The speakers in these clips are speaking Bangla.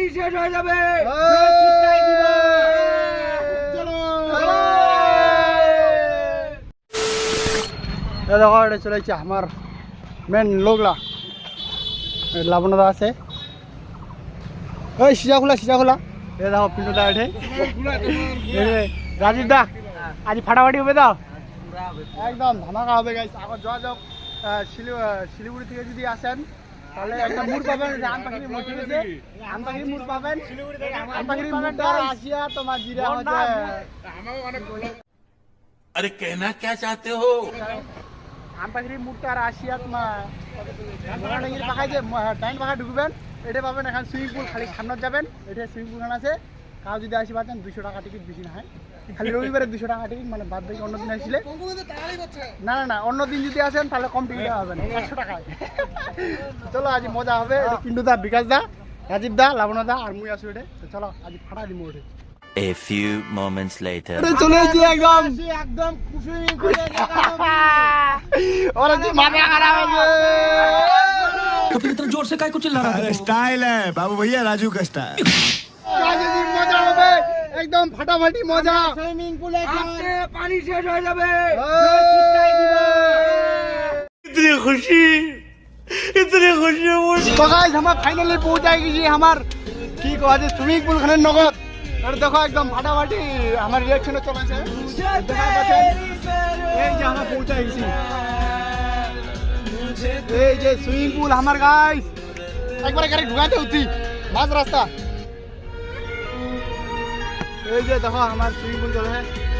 পানি শেষ হয়ে যাবে। দেখো এটা চলেছে আমার মেন লোকলা। লাবণদা আছে ওই সিজা খোলা সিজা খোলা এ দেখো পিন্টু দা এঠে। রাজীব দা আজ ফাটাফাটি হবে দাও একদম ধামাকা হবে গাইস আগর যাওয়া যাও আহ, শিলি- শিলিগুড়ি থেকে যদি আসেন তাহলে একটা মুড় পাবেন আম মুড় পাবেন। মুড়টা আসিয়া তোমার জিরা হচ্ছে। আরে কেনা কে চাতে হো? আম মুড়টা আর আসিয়া তোমার পাখায় যে ডাইন পাখা ঢুকবেন এটা পাবেন এখন সুইমিং পুল খালি সামনে যাবেন এটা সুইমিং পুল আছে। কাউ যদি আসি পাচ্ছেন দুশো টাকা টিকিট বেশি না হয় খালি রবিবারে দুশো টাকা টিকিট মানে বাদ বাকি অন্য দিন আসলে না না না অন্য দিন যদি আসেন তাহলে কম টিকিট হবে না একশো টাকায় চলো আজ মজা হবে এটা পিন্টু দা বিকাশ দা রাজীব দা লাবণ দা আর মুই আসো এটা তো চলো আজ ফাটা দিব ওঠে A few moments later. চলে এসেছি একদম একদম খুশি ওরা যে মাথা খারাপ আছে अरे स्टाइल है बाबू भैया राजू का स्टाइल রাজনীতির মজা হবে একদম ফাটাফাটি মজা সুইমিং পুলে পানি শেষ হয়ে যাবে इतनी खुशी इतनी खुशी मुझे তো গাইস আমরা ফাইনালি পৌঁছাই গেছি আমার কি কো আছে সুইমিং পুল খানে নগদ আর দেখো একদম ফাটাফাটি আমার রিয়াকশনে চলেছে দেখা পাচ্ছেন এই যে আমরা পৌঁছাই গেছি এই যে সুইমিং পুল আমার গাইস একবারে গাড়ি ঢুকাতে উঠি মাঝ রাস্তা এই যে দেখো আমার সুইমিং পুল চলে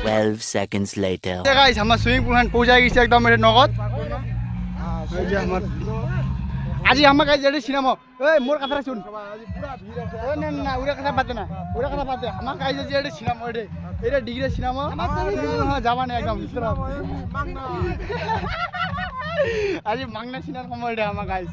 12 seconds later. গাইস আমার সুইমিং পুল খান পৌঁছাই গেছি একদম এটা নগদ। এই যে আমার আজি আমার কাছে যেটা সিনেমা এই মোর কথা শুন। ওই না না ওরা কথা দে না। ওরা কথা দে আমার কাছে যে এটা সিনেমা এটা এটা ডিগ্রি সিনেমা যাবা না একদম আজি মাংনা সিনেমার সময় এটা আমার গাইস